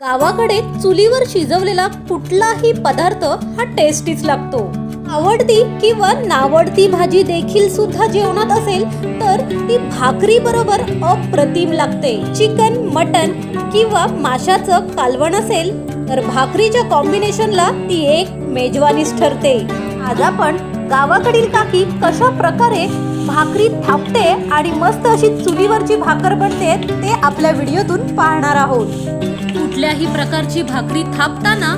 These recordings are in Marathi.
गावाकडे चुलीवर शिजवलेला कुठलाही पदार्थ हा टेस्टीच लागतो. आवडती किंवा नावडती भाजी देखील सुद्धा जेवणात असेल तर ती भाकरी बरोबर अप्रतिम लागते. चिकन मटन किंवा माशाचं कालवण असेल तर भाकरीच्या कॉम्बिनेशनला ती एक मेजवानीच ठरते. आज आपण गावाकडील काकी कशा प्रकारे भाकरी थापते आणि मस्त अशी चुलीवरची भाकर बनते ते आपल्या व्हिडिओतून पाहणार आहोत. कुठल्याही प्रकारची भाकरी थापताना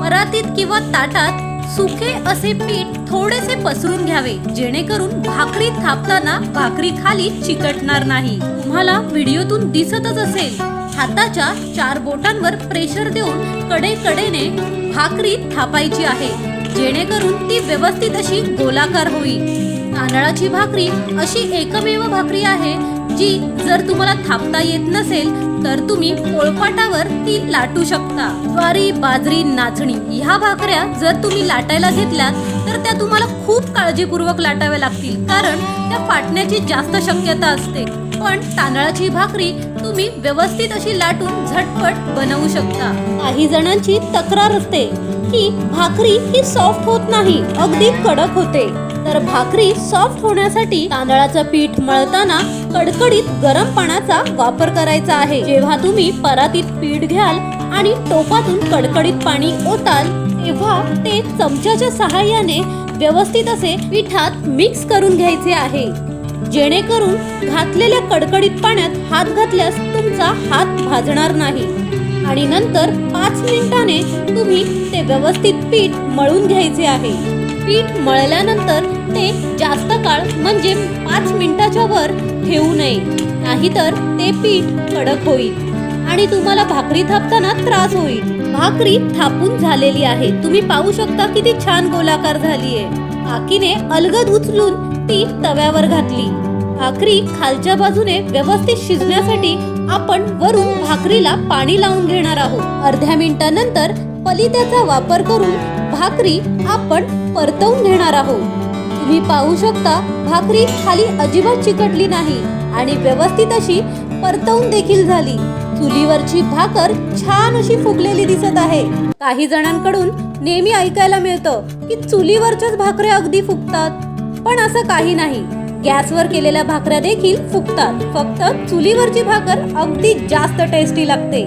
परातीत किंवा ताटात सुके असे पीठ थोडेसे पसरून घ्यावे जेणेकरून भाकरी थापताना भाकरी खाली चिकटणार नाही. तुम्हाला व्हिडिओतून दिसतच असेल हाताच्या चार बोटांवर प्रेशर देऊन कडे कडेने भाकरी थापायची आहे जेणेकरून ती व्यवस्थित अशी गोलाकार होईल. तांदळाची भाकरी अशी एकमेव भाकरी आहे जी जर तुम्हाला थापता येत नसेल तर तुम्ही पोळपाटावर ती लाटू शकता. ज्वारी बाजरी नाचणी ह्या भाकऱ्या जर तुम्ही लाटायला घेतल्यात तर त्या तुम्हाला खूप काळजीपूर्वक लाटाव्या लागतील कारण त्या फाटण्याची जास्त शक्यता असते. पण तांदळाची भाकरी तुम्ही व्यवस्थित अशी लाटून झटपट बनवू शकता. काही जणांची तक्रार असते की भाकरी ही सॉफ्ट होत नाही अगदी कडक होते. तर भाकरी सॉफ्ट होण्यासाठी तांदळाचं पीठ मळताना कडकडीत गरम पाण्याचा वापर करायचा आहे. जेव्हा तुम्ही परातीत पीठ घ्याल आणि टोपातून कडकडीत पाणी ओताल तेव्हा ते चमच्याच्या सहाय्याने व्यवस्थित असे पिठात मिक्स करून घ्यायचे आहे. जेणेकरून घातलेल्या कडकडीत पाण्यात हात घातल्यास तुमचा हात भाजणार नाही. आणि नंतर पाच मिनिटाने तुम्ही ते व्यवस्थित पीठ मळून घ्यायचे आहे. पीठ मळल्यानंतर ते जास्त काळ म्हणजे पाच मिनिटाच्या वर ठेवू नये. नाहीतर ते पीठ कडक होईल आणि तुम्हाला भाकरी थापताना त्रास होईल. भाकरी थापून झालेली आहे. तुम्ही पाहू शकता किती छान गोलाकार झाली आहे काकीने अलगद उचलून ती तव्यावर घातली. भाकरी खालच्या बाजूने व्यवस्थित शिजण्यासाठी आपण वरून भाकरीला पाणी लावून घेणार आहोत. अर्ध्या मिनिटानंतर पलित्याचा वापर करून भाकरी आपण परतवून घेणार आहोत. तुम्ही पाहू शकता भाकरी खाली अजिबात चिकटली नाही आणि व्यवस्थित अशी परतवून देखील झाली. चुलीवरची भाकर छान अशी फुगलेली दिसत आहे. काही जणांकडून नेहमी ऐकायला मिळतं की चुलीवरच्याच भाकऱ्या अगदी फुगतात. पण असं काही नाही. गॅसवर केलेल्या भाकऱ्या देखील फुगतात. फक्त चुलीवरची भाकर अगदी जास्त टेस्टी लागते.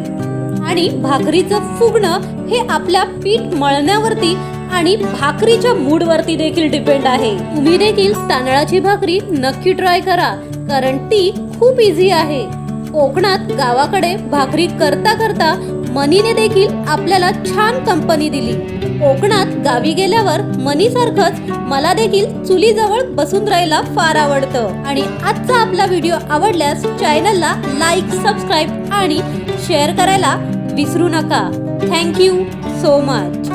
आणि भाकरीचं फुगणं हे आपल्या पीठ मळण्यावरती आणि भाकरीच्या मूडवरती देखील डिपेंड आहे. तुम्ही देखील तांदळाची भाकरी नक्की ट्राय करा कारण ती खूप इझी आहे. कोकणात गावाकडे भाकरी करता करता मनीने देखील आपल्याला छान कंपनी दिली. कोकणात गावी गेल्यावर मनीसारखंच मला देखील चुलीजवळ बसून राहायला फार आवडतं. आणि आजचा आपला व्हिडिओ आवडल्यास चॅनलला लाईक सबस्क्राईब आणि शेअर करायला विसरू नका. Thank you so much